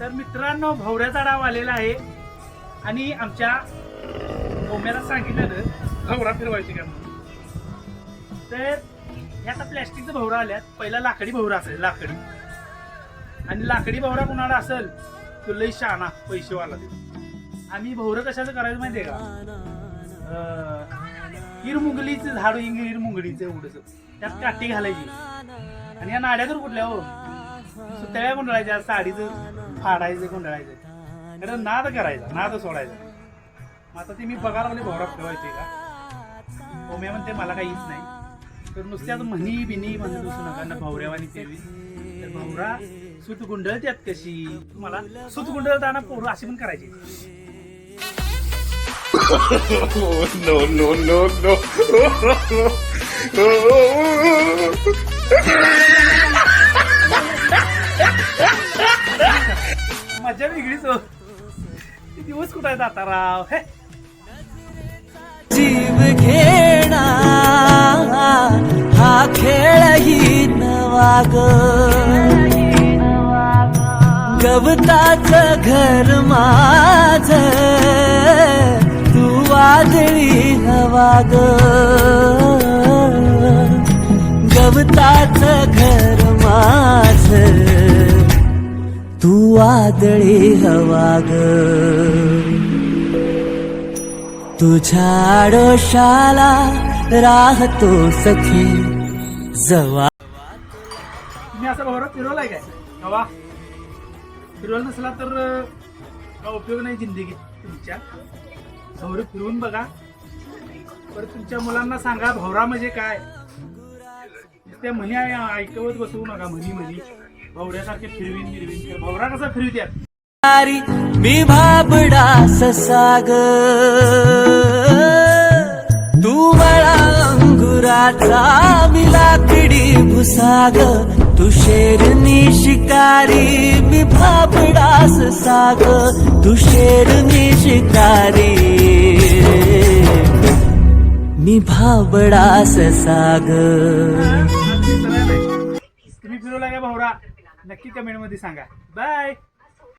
तर मित्रांनो भवऱ्याचा डाव आलेला आहे. आणि आमच्या ओम्याला सांगितलेलं भवरा फिरवायची का? तर हे आता प्लॅस्टिकचं भवरा आल्यात. पहिला लाकडी भवरा असेल लाकडी. आणि लाकडी भवरा कुणाला असेल तो लई शहाणा पैसेवाला. ते आम्ही भवरं कशाचं करायचं माहितीये का? अं, हिरमुंगलीचं झाड हिंग हिरमुंगलीचं एवढंच त्यात काठी घालायची. आणि या नाड्या तर कुठल्या हो? सुतळ्या गुंडळायच्या साडीचं. फाडायचं गुंडळायचं. कारण नाद करायचा नाद सोडायचा. मग आता ते मी बघायला लागले भवरा फिरवायचे का? ओम्या म्हणते मला काही येत नाही. तर नुसत्यात म्हणी बिनी म्हणत बसू नका ना भवऱ्यावानी फिरवी तर भवरा सुत गुंडळत्यात कशी? तुम्हाला सुत गुंडळताना पोरं अशी पण करायची. No, no, no, no. मजा वेगळीच हो. ते दिवस कुठं आहेत आता राव हे? जीव घेणा हा खेळही नवा गवताच घर माझ तू वादळी हवा गवताच घर माझ. तू वादळी हवाग. तुझ्या आडोशाला राहतो सखी जवा. तुम्ही असं भवरा फिरवलाय काय? हवा फिरवलं नसला तर का काय उपयोग नाही जिंदगी. तुमच्या भवरे फिरवून बघा. पर तुमच्या मुलांना सांगा भवरा म्हणजे काय? त्या म्हणी ऐकवत बसवू नका म्हणी म्हणी भवऱ्यासारखे फिरवीन फिरवीन तर भवरा कसा फिरवित्यात? तारी मी भाबडा ससाग. तू मला अंगुराचा मी लाकडी भुसाग. तू शेरनी शिकारी मी भाबडा ससाग. तू शेरनी शिकारी. मी भाबडा ससाग. तुम्ही फिरवला का भवरा? नक्की कमेंटमध्ये सांगा. बाय